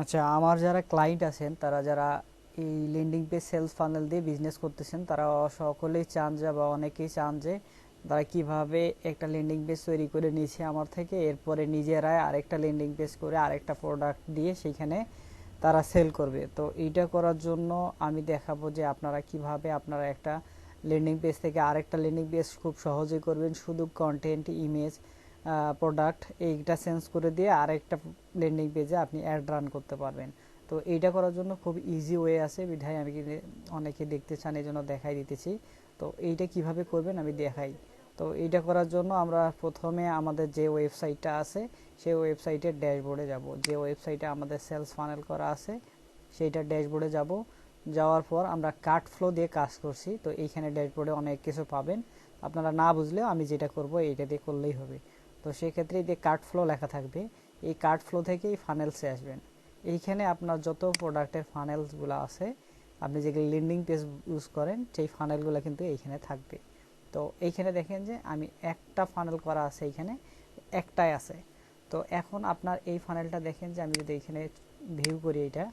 আচ্ছা আমার যারা ক্লায়েন্ট আছেন, তারা যারা এই লেন্ডিং পেজ সেলস ফানেল দিয়ে বিজনেস করতেছেন, তারা সকলেই চান যে বা অনেকেই চান যে তারা কীভাবে একটা লেন্ডিং পেজ তৈরি করে নিয়েছে আমার থেকে, এরপরে নিজেরাই আরেকটা লেন্ডিং পেজ করে আরেকটা প্রোডাক্ট দিয়ে সেইখানে তারা সেল করবে। তো এইটা করার জন্য আমি দেখাবো যে আপনারা কীভাবে আপনারা একটা লেন্ডিং পেজ থেকে আরেকটা লেন্ডিং পেজ খুব সহজেই করবেন, শুধু কন্টেন্ট ইমেজ প্রোডাক্ট এইটা চেঞ্জ করে দিয়ে আরেকটা লেন্ডিং পেজে আপনি অ্যাড রান করতে পারবেন। তো এইটা করার জন্য খুব ইজি ওয়ে আছে। বিধায় আমি অনেকে দেখতে চান, এই জন্য দেখাই দিতেছি। তো এইটা কীভাবে করবেন আমি দেখাই। তো এইটা করার জন্য আমরা প্রথমে আমাদের যে ওয়েবসাইটটা আছে, সেই ওয়েবসাইটের ড্যাশবোর্ডে যাব। যে ওয়েবসাইটে আমাদের সেলস ফানেল করা আছে সেইটার ড্যাশবোর্ডে যাব। যাওয়ার পর আমরা কাট ফ্লো দিয়ে কাজ করছি। তো এইখানে ড্যাশবোর্ডে অনেক কিছু পাবেন। আপনারা না বুঝলেও আমি যেটা করব, এইটা দিয়ে করলেই হবে। তো সেক্ষেত্রে যে কার্ট ফ্লো লেখা থাকবে, এই কার্ট ফ্লো থেকেই ফানেলসে আসবেন। এইখানে আপনার যত প্রোডাক্টের ফানেলসগুলো আছে, আপনি যেগুলো লেন্ডিং পেজ ইউজ করেন, সেই ফানেলগুলো কিন্তু এইখানে থাকবে। তো এইখানে দেখেন যে আমি একটা ফানেল করা আছে এইখানে, একটাই আছে। তো এখন আপনার এই ফানেলটা দেখেন যে আমি যদি এইখানে ভিউ করি এটা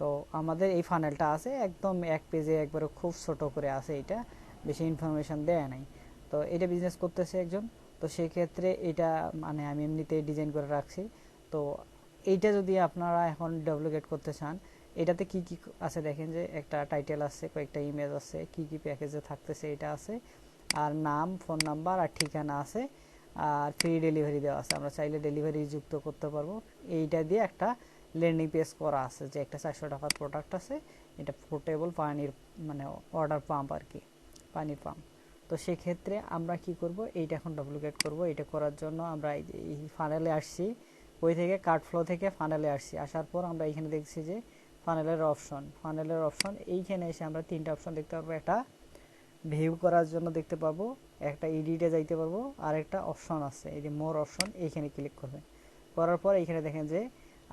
তো আমাদের এই ফানেলটা আছে, একদম এক পেজে একবারে খুব ছোট করে আছে এটা বেশি ইনফরমেশন দেয় নাই। তো এটা বিজনেস করতেছে একজন তো সেই ক্ষেত্রে এটা মানে আমি এমনিতেই ডিজাইন করে রাখছি। তো এইটা যদি আপনারা এখন ডেভেলপেট করতে চান, এটাতে কি কি আছে দেখেন যে, একটা টাইটেল আছে, কয়েকটা ইমেজ আছে, কি কি প্যাকেজে থাকতেছে, এটা আছে। আর নাম ফোন নাম্বার আর ঠিকানা আছে। আর ফ্রি ডেলিভারি দেওয়া আছে। আমরা চাইলে ডেলিভারি যুক্ত করতে পারব। এইটা দিয়ে একটা ল্যান্ডিং পেজ করা আছে, যে একটা চারশো টাকার প্রোডাক্ট আছে। এটা পোর্টেবল পানির মানে অর্ডার পাম্প আর কি, পানির পাম্প তো সেক্ষেত্রে আমরা কি করব? এইটা এখন ডুপ্লিকেট করব। এটা করার জন্য আমরা এই ফানেলে আসছি। ওই থেকে কার্ড ফ্লো থেকে ফানেলে আসছি। আসার পর আমরা এখানে দেখছি যে ফানেলের অপশন ফানেলের অপশন এইখানে এসে আমরা তিনটা অপশন দেখতে পারব। একটা ভিউ করার জন্য দেখতে পাবো একটা এডিটে যাইতে পারব, আর একটা অপশন আছে। এই যে মোর অপশন এইখানে ক্লিক করবেন। করার পর এইখানে দেখেন যে,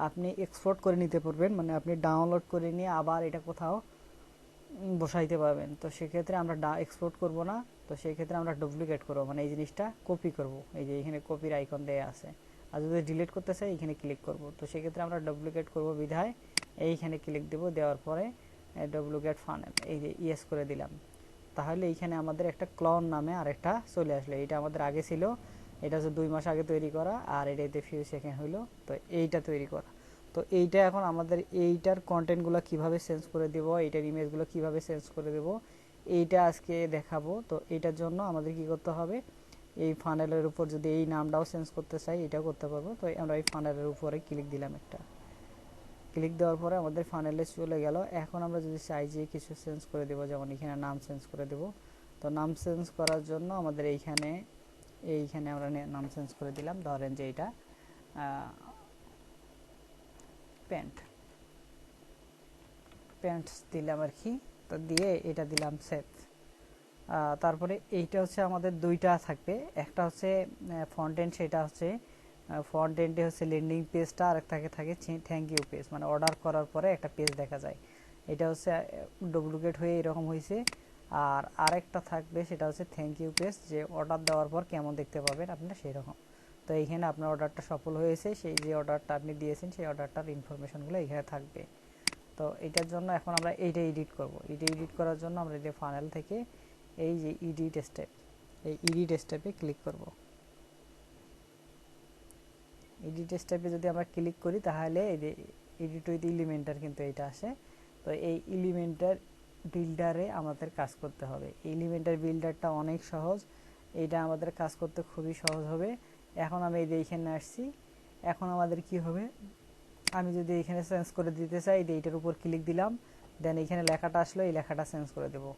আপনি এক্সপোর্ট করে নিতে পারবেন। মানে আপনি ডাউনলোড করে নিয়ে আবার এটা কোথাও বসাইতে পারবেন। তো সেক্ষেত্রে আমরা এক্সপোর্ট করব না। তো সেই ক্ষেত্রে আমরা ডুপ্লিকেট করব। মানে এই জিনিসটা কপি করব। এই যে এখানে কপির আইকন দেয়া আছে। আর যদি ডিলিট করতে চাই, এখানে ক্লিক করব। তো সেক্ষেত্রে আমরা ডুপ্লিকেট করব বিধায়। এইখানে ক্লিক দেব। দেওয়ার পরে ডুপ্লিকেট ফান এই যে ইয়েস করে দিলাম। তাহলে এইখানে আমাদের একটা ক্লন নামে আরেকটা চলে আসলো। এটা আমাদের আগে ছিল। এটা হচ্ছে দুই মাস আগে তৈরি করা। আর এটাতে ফিউ সেকেন্ড হইল তো এইটা তৈরি করা। তো এইটা এখন আমাদের এইটার কন্টেন্টগুলো কীভাবে চেঞ্জ করে দেব, এইটার ইমেজগুলো কীভাবে চেঞ্জ করে দেব, এইটা আজকে দেখাবো। তো এইটার জন্য আমাদের কি করতে হবে, এই ফানেলের উপর যদি এই নামটাও চেঞ্জ করতে চাই, এটাও করতে পারব। তো আমরা এই ফানেলের উপরে ক্লিক দিলাম একটা। ক্লিক দেওয়ার পরে আমাদের ফানেলে চলে গেল। এখন আমরা যদি চাই যে কিছু চেঞ্জ করে দেবো, যেমন এখানে নাম চেঞ্জ করে দেব। তো নাম চেঞ্জ করার জন্য আমাদের এইখানে এইখানে আমরা নাম চেঞ্জ করে দিলাম। ধরেন যে এটা প্যান্ট প্যান্ট দিলাম আর কি, তো দিয়ে এটা দিলাম সেভ তারপরে এইটা হচ্ছে আমাদের দুইটা থাকবে। একটা হচ্ছে ফ্রন্ট এন্ড সেটা হচ্ছে ফ্রন্ট এন্ডে হচ্ছে লেন্ডিং পেজটা আর থাকে থাকে থ্যাংক ইউ পেজ মানে অর্ডার করার পরে একটা পেজ দেখা যায়। এটা হচ্ছে ডুপ্লিকেট হয়ে এরকম হয়েছে। আর আরেকটা থাকবে, সেটা হচ্ছে থ্যাংক ইউ পেজ যে অর্ডার দেওয়ার পর কেমন দেখতে পাবেন আপনার সেই রকম তো এইখানে আপনার অর্ডারটা সফল হয়েছে। সেই যে অর্ডারটা আপনি দিয়েছেন, সেই অর্ডারটার ইনফরমেশনগুলো এখানে থাকবে। তো এটার জন্য এখন আমরা এইটা এডিট করব। এটা এডিট করার জন্য আমরা এই যে ফানেল থেকে এই যে ইডিট স্টেপ এই ইডিট স্টেপে ক্লিক করব। এডিট স্টেপে যদি আমরা ক্লিক করি, তাহলে এই যে এডিট উইথ এলিমেন্টার কিন্তু এটা আসে। তো এই এলিমেন্টার বিল্ডারে আমাদের কাজ করতে হবে। এলিমেন্টার বিল্ডারটা অনেক সহজ। এটা আমাদের কাজ করতে খুবই সহজ হবে। এখন আমি এই যে এইখানে আসছি, এখন আমাদের কি হবে? আমি যদি এখানে চেঞ্জ করে দিতে চাই এইটার উপর ক্লিক দিলাম দেন এখানে লেখাটা আসলো, এই লেখাটা চেঞ্জ করে দেব।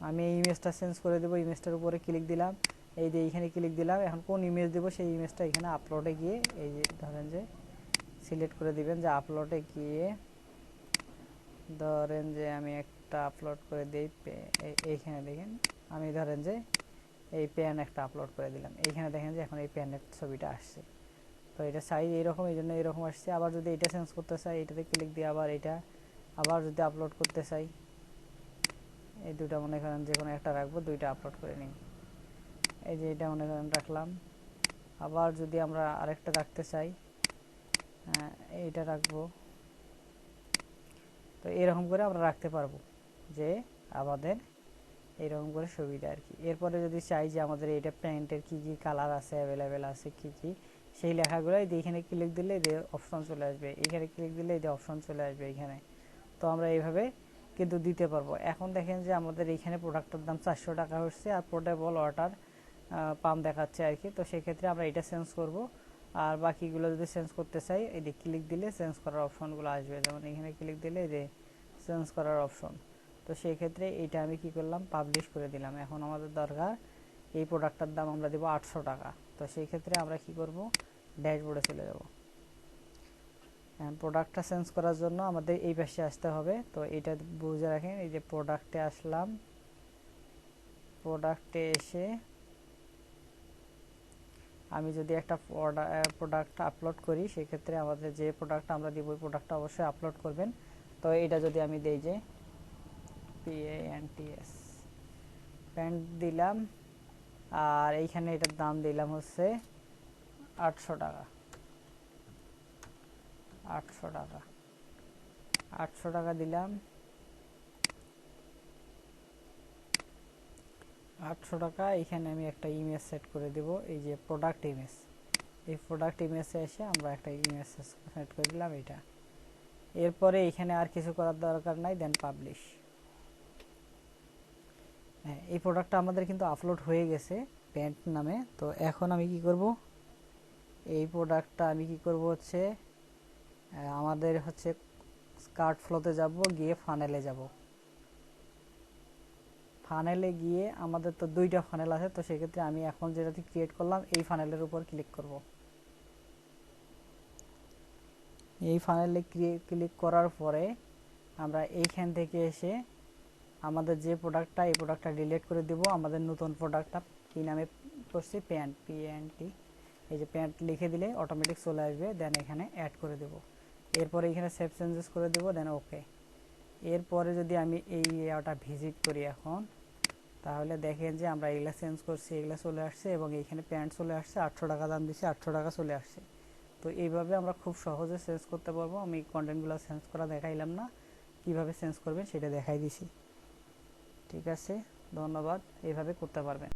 আমি এই ইমেজটা চেঞ্জ করে দেবো ইমেজটার উপরে ক্লিক দিলাম, এই যে এইখানে ক্লিক দিলাম, এখন কোন ইমেজ দেবো? সেই ইমেজটা এখানে আপলোডে গিয়ে, এই যে ধরেন যে সিলেক্ট করে দিবেন, যে আপলোডে গিয়ে ধরেন যে আমি একটা আপলোড করে দিই এই- এইখানে দেখেন, আমি ধরেন যে এই প্যান একটা আপলোড করে দিলাম। এইখানে দেখেন যে এখন এই প্যানের ছবিটা আসছে। তো এটা সাইজ এইরকম এই জন্য এরকম আসছে। আবার যদি এটা চেঞ্জ করতে চাই এটাতে ক্লিক দিয়ে আবার এটা আবার যদি আপলোড করতে চাই এই দুটা মনে করেন যে কোনো একটা রাখব দুইটা আপলোড করে নিই। এই যে এটা মনে করেন রাখলাম। আবার যদি আমরা আরেকটা রাখতে চাই হ্যাঁ, এইটা রাখব। তো এরকম করে আমরা রাখতে পারব যে আমাদের এরকম করে সুবিধা আর কি। এরপরে যদি চাই যে আমাদের এটা প্যান্টের কি কি কালার আছে অ্যাভেলেবেল আছে, কি কি, সেই লেখাগুলো এই যে এখানে ক্লিক দিলে যে অপশন চলে আসবে। এখানে ক্লিক দিলে যে অপশন চলে আসবে এখানে। তো আমরা এইভাবে কিন্তু দিতে পারব। এখন দেখেন যে আমাদের এখানে প্রোডাক্টের দাম চারশো টাকা হচ্ছে আর পোর্টেবল ওয়াটার পাম্প দেখাচ্ছে আর কি। তো সেক্ষেত্রে আমরা এটা চেঞ্জ করব। আর বাকিগুলো যদি চেঞ্জ করতে চাই, এই যে ক্লিক দিলে চেঞ্জ করার অপশনগুলো আসবে। যেমন এখানে ক্লিক দিলে এই যে চেঞ্জ করার অপশন তো সেই ক্ষেত্রে এইটা আমি কি করলাম পাবলিশ করে দিলাম। এখন আমাদের দরকার, এই প্রোডাক্টটার দাম আমরা দেবো আটশো টাকা। তো সেই ক্ষেত্রে আমরা কি করব? ড্যাশবোর্ডে চলে যাব। প্রোডাক্টটা চেঞ্জ করার জন্য আমাদের এই পাশে আসতে হবে। তো এটা বুঝে রাখেন, এই যে প্রোডাক্টে আসলাম। প্রোডাক্টে এসে আমি যদি একটা প্রোডাক্ট আপলোড করি সেক্ষেত্রে আমাদের যে প্রোডাক্ট আমরা দিব, ওই প্রোডাক্টটা অবশ্যই আপলোড করবেন। তো এটা যদি আমি দেই যে পিএএনটিএস প্যান্ট দিলাম, আর এইখানে এটার দাম দিলাম হচ্ছে আটশো টাকা। আটশো টাকা। আটশো টাকা দিলাম। আটশো টাকা এখানে আমি একটা ইমেজ সেট করে দেব, এই যে প্রোডাক্ট ইমেজ এই প্রোডাক্ট ইমেজে এসে আমরা একটা ইমেজ সেট করে দিলাম এটা এরপরে এখানে আর কিছু করার দরকার নাই দেন পাবলিশ হ্যাঁ এই প্রোডাক্টটা আমাদের কিন্তু আপলোড হয়ে গেছে প্যান্ট নামে। তো এখন আমি কি করব? এই প্রোডাক্টটা আমি কি করব হচ্ছে আমাদের হচ্ছে কার্ট ফ্লোতে যাব, গিয়ে ফানেলে যাব। ফানেলে গিয়ে আমাদের তো দুইটা ফানেল আছে, তো সেক্ষেত্রে আমি এখন যেটাতে ক্রিয়েট করলাম, এই ফানেলের উপর ক্লিক করব। এই ফানেলে ক্লিক করার পরে আমরা এইখান থেকে এসে আমাদের যে প্রোডাক্টটা এই প্রোডাক্টটা ডিলিট করে দিব। আমাদের নতুন প্রোডাক্টটা কি নামে করছি? প্যান্ট পিএনটি এই যে প্যান্ট লিখে দিলে অটোমেটিক চলে আসবে দেন এখানে অ্যাড করে দেব। এরপরে এখানে সেভ চেঞ্জেস করে দেব দেন ওকে এরপরে যদি আমি এই ইয়াটা ভিজিট করি এখন, তাহলে দেখেন যে আমরা এগুলা চেঞ্জ করছি, এগুলা চলে আসছে এবং এইখানে প্যান্ট চলে আসছে, আটশো টাকা দাম দিচ্ছি আটশো টাকা চলে আসছে। তো এইভাবে আমরা খুব সহজে চেঞ্জ করতে পারব। আমি কন্টেন্টগুলো চেঞ্জ করা দেখাইলাম না। কীভাবে চেঞ্জ করবেন সেটা দেখাই দিছি। ঠিক আছে ধন্যবাদ এইভাবে করতে পারবেন।